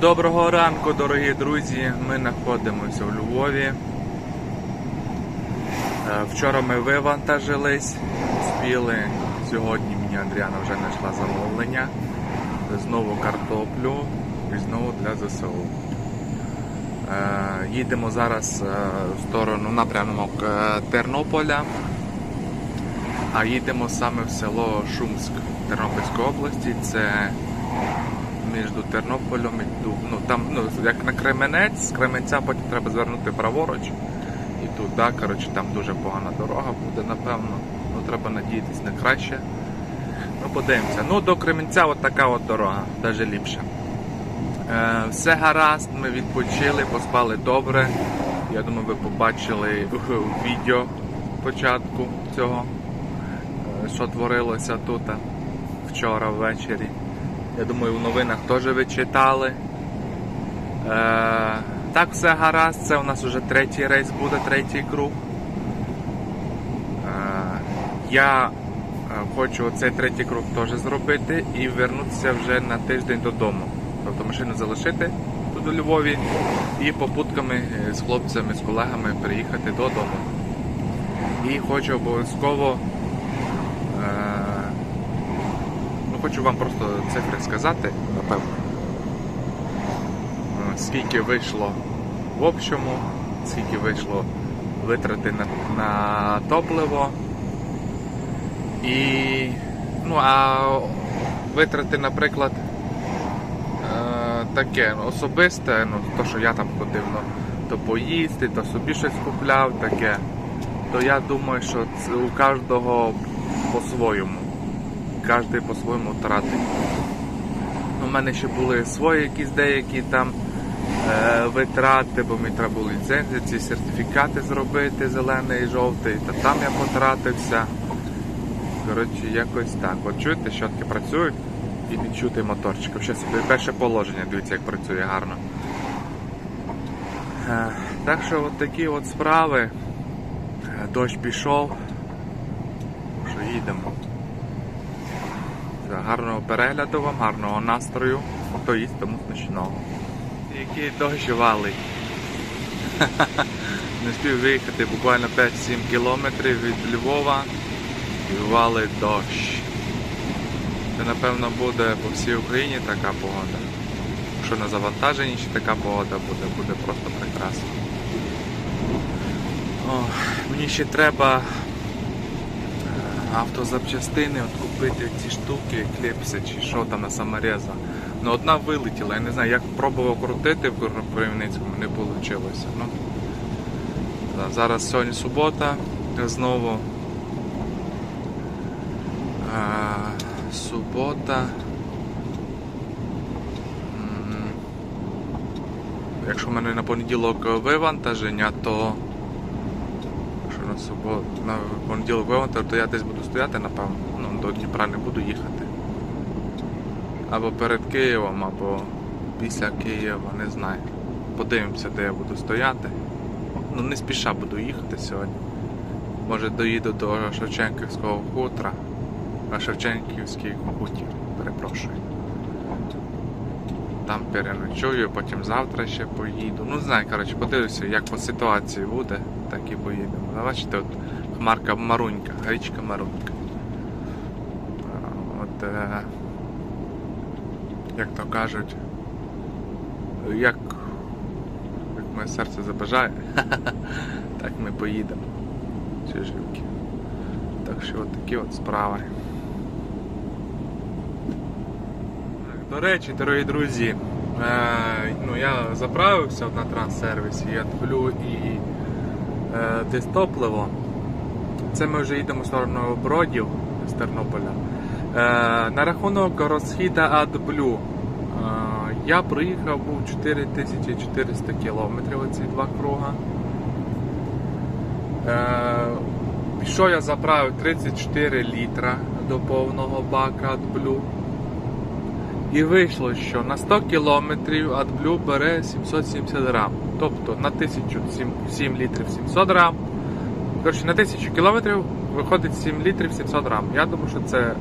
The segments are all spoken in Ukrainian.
Доброго ранку, дорогі друзі. Ми знаходимося в Львові. Е, Вчора ми вивантажились, спіли. Сьогодні мені Андріана вже знайшла замовлення. Знову картоплю і знову для ЗСУ. Е, Їдемо зараз е, в сторону напрямок Тернополя, а їдемо саме в село Шумськ Тернопільської області. Це між Тернополем і Дуб. Ну там, ну як на Кременець, з Кременця потім треба звернути праворуч. І туди, коротше, там дуже погана дорога буде, напевно. Ну треба надіятись на краще. Ну, подивимося. Ну, до Кременця от така от дорога, навіть ліпше. Е, все гаразд, ми відпочили, поспали добре. Я думаю, ви побачили в відео початку цього, е, що творилося тут е, вчора ввечері. Я думаю, в новинах теж ви читали. Е, так, все гаразд, це у нас вже третій рейс буде, третій круг. Е, я е, хочу цей третій круг теж зробити і вернутися вже на тиждень додому. Тобто машину залишити тут у Львові і попутками е, з хлопцями, з колегами приїхати додому. І хочу обов'язково. Е, Ну, хочу вам просто цифри сказати, напевно. Е, Скільки вийшло в общому, скільки вийшло витрати на, на топливо. І. Ну, а витрати, наприклад, е, таке особисте, ну, то, що я там ходив, ну, то поїсти, то собі щось купляв, таке. То я думаю, що це у кожного по-своєму кожен по-своєму тратить. У мене ще були свої якісь деякі там е, витрати, бо мені треба було ліцензії, ці сертифікати зробити, зелений і жовтий, та там я потратився. Коротше, якось так. От чуєте, щотки працюють і не чути моторчик. Собі перше положення, дивіться, як працює гарно. Е, так що от такі от справи. Е, Дощ пішов. Що їдемо. Гарного перегляду вам, гарного настрою. Хто їсть, тому смачного. Який дощ валить. Не спів виїхати буквально 5-7 кілометрів від Львова і валить дощ. Це напевно буде по всій Україні така погода. Якщо на завантаженні ще така погода буде, буде просто прекрасно. О, мені ще треба автозапчастини, от купити ці штуки, кліпси чи що там на самореза. Ну одна вилетіла, я не знаю, як пробував крутити в Кривницькому, не вийшло. Ну, зараз сьогодні субота, знову а, субота. М, Якщо в мене на понеділок вивантаження, то Якщо на на понеділок вивантажу, то я десь буду стояти, напевно. Ну, до Дніпра не буду їхати. Або перед Києвом, або після Києва, не знаю. Подивимося, де я буду стояти. Ну, не спіша буду їхати сьогодні. Може доїду до Шевченківського хутра, а Шевченківський хутір, перепрошую. Там переночую, потім завтра ще поїду. Ну, знаю, коротше, подивлюся, як по ситуації буде, так і поїдемо. А Бачите, от хмарка Марунька, річка Марунька. От, е, як то кажуть, як, як моє серце забажає, так ми поїдемо. Ці живки. Так що от такі от справи. До речі, дорогі друзі, е, ну, я заправився на транссервісі, я тплю і десь топливо. Це ми вже їдемо в сторону Бродів з Тернополя. Е, на рахунок розхіда AdBlue. Е, я проїхав був 4400 кілометрів оці два круга. Е, пішов я заправив 34 літра до повного бака AdBlue. І вийшло, що на 100 кілометрів AdBlue бере 770 грам. Тобто на 1007 літрів 700 грам. Коротше, на 1000 кілометрів виходить 7 літрів 700 грам. Я думаю, що це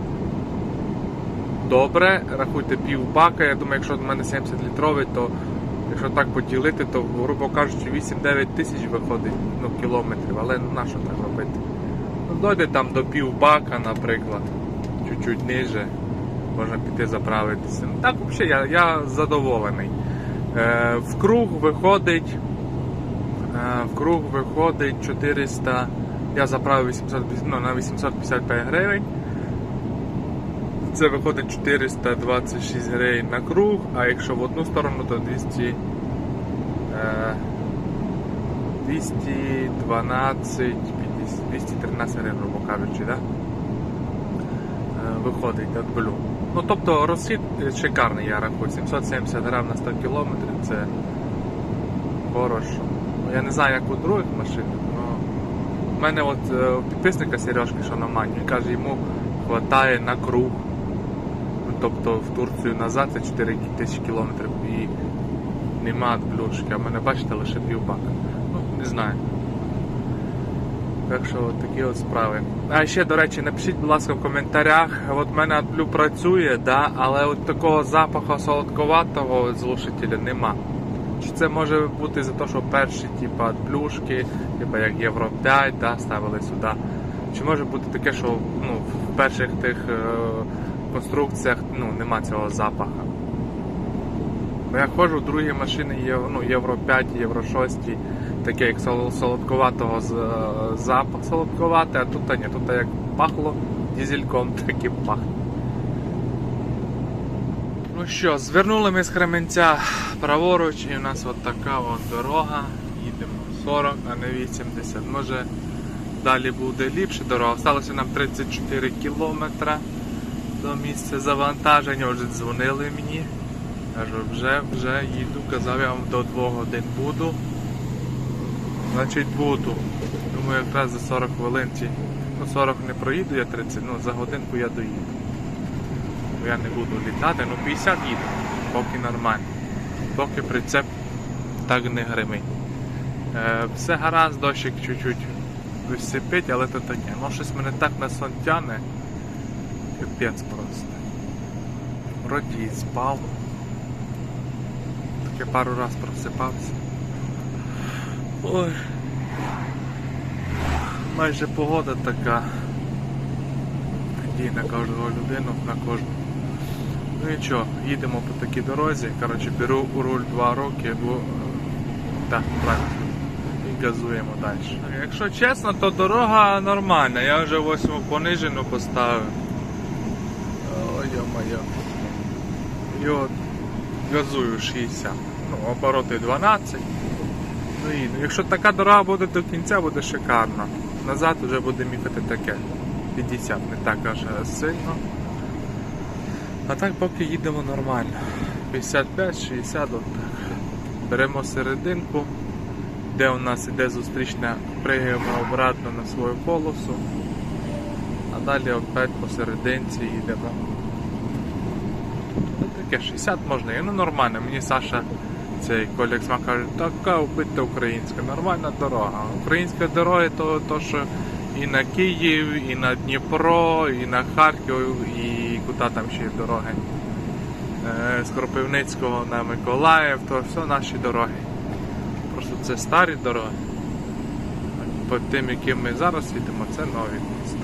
добре. Рахуйте пів бака. Я думаю, якщо в мене 70 літровий, то якщо так поділити, то, грубо кажучи, 8-9 тисяч виходить ну, кілометрів, але ну, на що так робити? Ну, дойде там до пів бака, наприклад, чуть-чуть ниже, можна піти заправитися. Так, взагалі, я, я задоволений. Е, в круг виходить. Е, в круг виходить 400. Я заправив 800, ну, на 855 гривень. Це виходить 426 гривень на круг, а якщо в одну сторону, то 200. Е, 212, 50, 213 гривень, грубо кажучи, да? Е, виходить від блю. Ну тобто розхід е, шикарний, я рахую. 770 грам на 100 кілометрів це хорошо. Ну, Я не знаю, як у других машинах, але в мене от е, підписника Сережки, що на мані, каже, йому вистачає на круг. Ну, тобто в Турцію назад це 4 тисячі кілометрів і нема блюшки, а в мене бачите лише півбака. Ну, не знаю. Так що от такі от справи. А ще, до речі, напишіть, будь ласка, в коментарях. От мене AdBlue працює, да, але от такого запаху солодковатого з глушителя нема. Чи це може бути за те, що перші типу, AdBlueшки, типу як Євро 5, да, ставили сюди. Чи може бути таке, що ну, в перших тих е, конструкціях ну, нема цього запаху. Бо я ходжу в другі машини ну, Євро 5, Євро 6, таке як сол- солодковатого запах солодковатий, а тут ні, тут як пахло дізельком, так і пахне. Ну що, звернули ми з Кременця праворуч і у нас от така от дорога. Їдемо 40, а не 80. Може далі буде ліпше дорога. Осталося нам 34 кілометра до місця завантаження. Вже дзвонили мені. Кажу, вже, вже їду. Казав, я вам до 2 годин буду. Значить буду. Думаю, якраз за 40 хвилин чи ну 40 не проїду, я 30, ну за годинку я доїду. Бо я не буду літати, ну 50 їду, поки нормально. Поки прицеп так не гримить. Е, все гаразд, дощик чуть-чуть висипить, але то таке. Ну щось мене так на сон тяне. Капець просто. Вроді спав. Таке пару раз просипався. Ой. Майже погода така. Надій на кожного людину, на кожну. Ну нічого, їдемо по такій дорозі. Коротше, беру у руль 2 роки, бо так, правильно. І газуємо далі. Якщо чесно, то дорога нормальна. Я вже восьму понижену поставив. Ой, моє. І от газую 60. Ну, обороти 12. Ну ну, якщо така дорога буде до кінця, буде шикарно. Назад вже буде міфати таке. 50, не так аж сильно. А так поки їдемо нормально. 55-60 от так. Беремо серединку, де у нас іде зустрічна, пригаємо обратно на свою полосу, а далі опять посерединці їдемо. Ну, Таке 60 можна, ну нормально. Мені Саша цей Смак каже, така вбита українська, нормальна дорога. Українська дорога то, то що і на Київ, і на Дніпро, і на Харків, і куди там ще є дороги. Е, З Кропивницького на Миколаїв, то все наші дороги. Просто це старі дороги. По тим, яким ми зараз їдемо, це нові міста.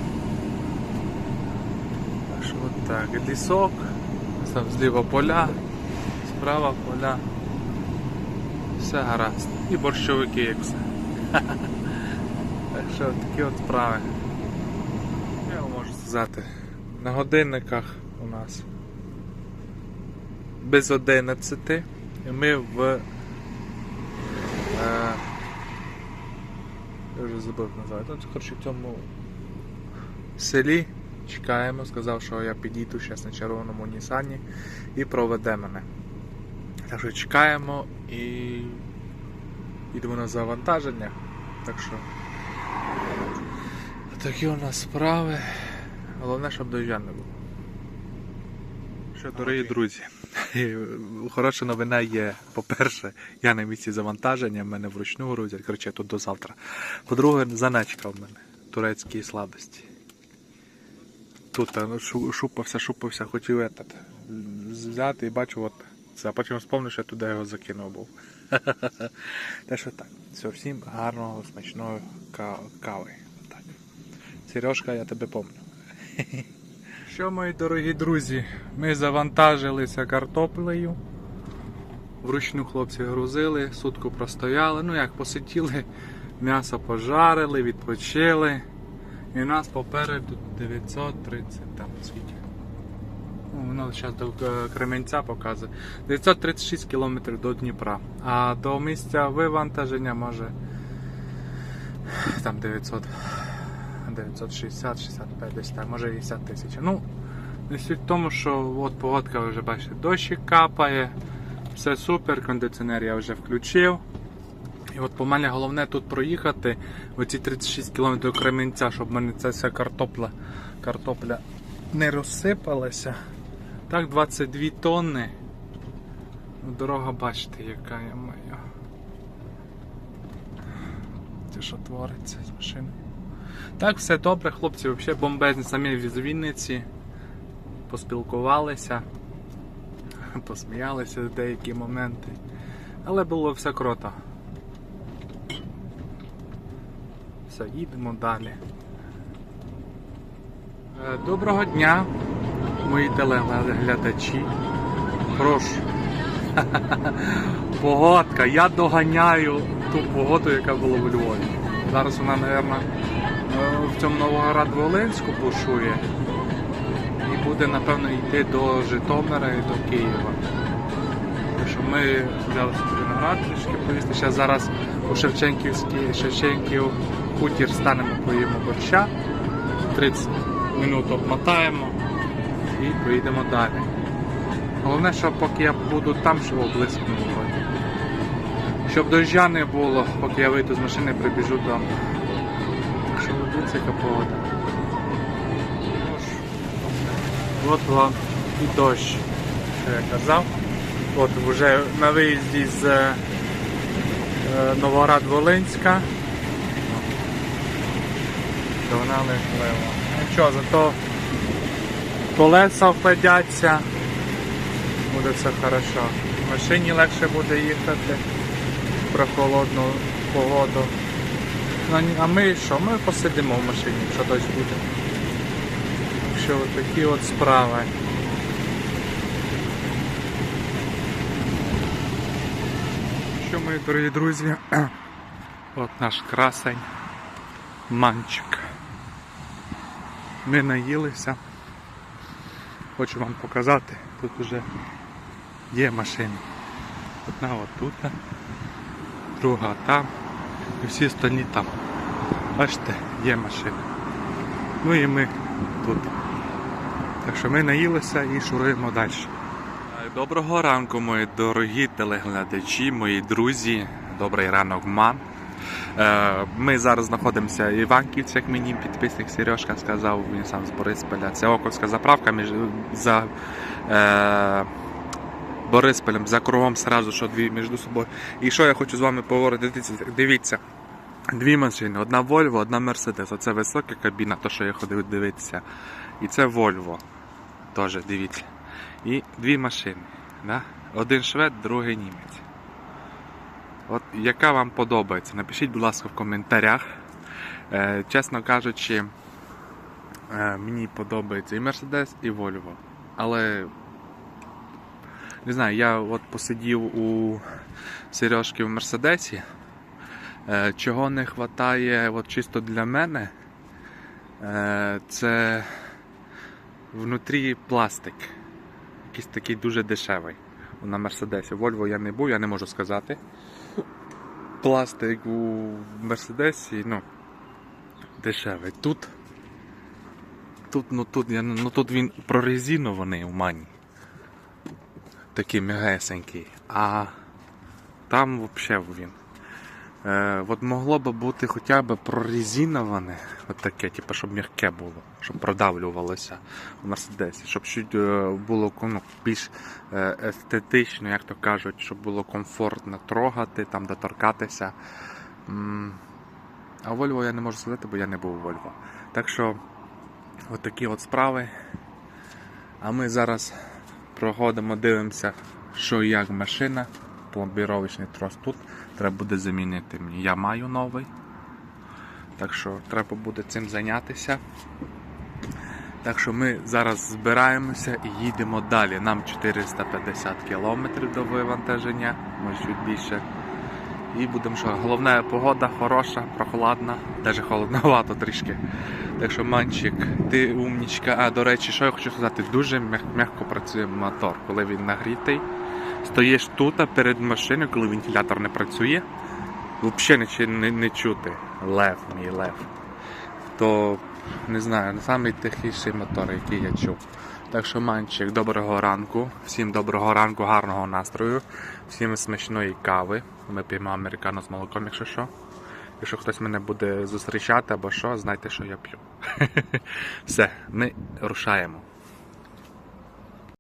Так що так, лісок, там зліва поля, справа поля. Все гаразд. І борщовики, як все. Так що такі от справи. Я вам можу сказати. На годинниках у нас без 11. І ми в. Е, я вже забув назвати. Ну, коротше, в цьому селі чекаємо. Сказав, що я підійду зараз на червоному Нісані і проведе мене. Так що чекаємо і йдемо на завантаження. Так що такі у нас справи. Головне, щоб дождя не було. Що, дорогі друзі, хороша новина є. По-перше, я на місці завантаження, в мене вручну грузять. Коротше, тут до завтра. По-друге, заначка в мене. Турецькі сладості. тут ну, шу- шупався, шупався, хотів взяти і бачу, от це, а потім вспомнив, що я туди його закинув був. Та що так, все, всім гарного, смачного кави. Так. Сережка, я тебе помню. Що, мої дорогі друзі, ми завантажилися картоплею. Вручну хлопці грузили, сутку простояли, ну як посиділи, м'ясо пожарили, відпочили. І у нас попереду 930 там скільки. Воно зараз до е, Кременця показує. 936 кілометрів до Дніпра. А до місця вивантаження може там 900, 960, 65 десь так, може 50 тисяч. Ну, не суть в тому, що от погодка вже бачите, дощик капає, все супер, кондиціонер я вже включив. І от по мене головне тут проїхати оці 36 км до Кременця, щоб в мене ця вся картопля, картопля не розсипалася. Так, 22 тонни. Ну, Дорога бачите, яка я маю. Це що твориться з машиною. Так, все добре, хлопці, взагалі бомбезні самі з Вінниці. Поспілкувалися, посміялися в деякі моменти. Але було все круто. Все, їдемо далі. Е, Доброго дня, мої телеглядачі. Прошу. Погодка. Я доганяю ту погоду, яка була в Львові. Зараз вона, мабуть, в цьому Новоград-Волинську бушує. І буде, напевно, йти до Житомира і до Києва. Так що ми взяли виноград трішки поїсти. Ще зараз у Шевченківській Шевченків хутір станемо поїмо борща. 30 минут обмотаємо і поїдемо далі. Головне, що поки я буду там, щоб близько не було. Щоб доща не було, поки я вийду з машини, прибіжу там. Що яка погода. От вам і дощ, що я казав. От вже на виїзді з е, Новоград-Волинська. Догнали впливо. Нічого, зато колеса впадяться. Буде все хорошо. Машині легше буде їхати в прохолодну погоду. Ну, А ми що? Ми посидимо в машині, якщо дощ буде. Так що от такі от справи. Що, мої дорогі друзі, от наш красень, манчик. Ми наїлися. Хочу вам показати, тут вже є машини. Одна отут, друга там і всі остальні там. Бачите, є машини. Ну і ми тут. Так що ми наїлися і шуруємо далі. Доброго ранку, мої дорогі телеглядачі, мої друзі. Добрий ранок, мам. Е, Ми зараз знаходимося в Іванківці, як мені підписник Сережка сказав, він сам з Борисполя. Це Оковська заправка між за е, Борисполем, за кругом сразу, що дві між собою. І що я хочу з вами поговорити? Дивіться. Дві машини, одна Volvo, одна Mercedes. Оце висока кабіна, то що я ходив дивитися. І це Volvo. Теж дивіться. І дві машини. Да? Один швед, другий німець. От яка вам подобається? Напишіть, будь ласка, в коментарях. Е, чесно кажучи, е, мені подобається і Mercedes, і Volvo. Але не знаю, я от посидів у Сережки в Мерседесі. Е, чого не вистачає от чисто для мене, е, це внутрі пластик. Якийсь такий дуже дешевий на Мерседесі. Вольво я не був, я не можу сказати. Пластик у Мерседесі, ну, дешевий. Тут, тут, ну, тут, я, ну, тут він прорезінований у мані. Такий м'ягесенький. А там взагалі він. Е, от могло би бути хоча б прорезиноване, от таке, типу, щоб м'яке було, щоб продавлювалося в Мерседесі, щоб чуть е, було ну, більш е, естетично, як то кажуть, щоб було комфортно трогати, там доторкатися. А Volvo я не можу сказати, бо я не був у Volvo. Так що Отакі от справи. А ми зараз проходимо, дивимося, що і як машина. Пломбіровочний трос тут. Треба буде замінити мені. Я маю новий. Так що треба буде цим зайнятися. Так що ми зараз збираємося і їдемо далі. Нам 450 кілометрів до вивантаження, може чуть більше. І будемо що. Головне погода хороша, прохладна, навіть холодновато трішки. Так що манчик, ти умнічка. А до речі, що я хочу сказати, дуже м'яко працює мотор, коли він нагрітий. Стоїш тут перед машиною, коли вентилятор не працює, взагалі не, не чути. Лев, мій лев. То не знаю, самий тихіший мотор, який я чув. Так що, манчик, доброго ранку. Всім доброго ранку, гарного настрою, всім смачної кави. Ми п'ємо американо з молоком, якщо що. Якщо хтось мене буде зустрічати або що, знайте, що я п'ю. Все, ми рушаємо.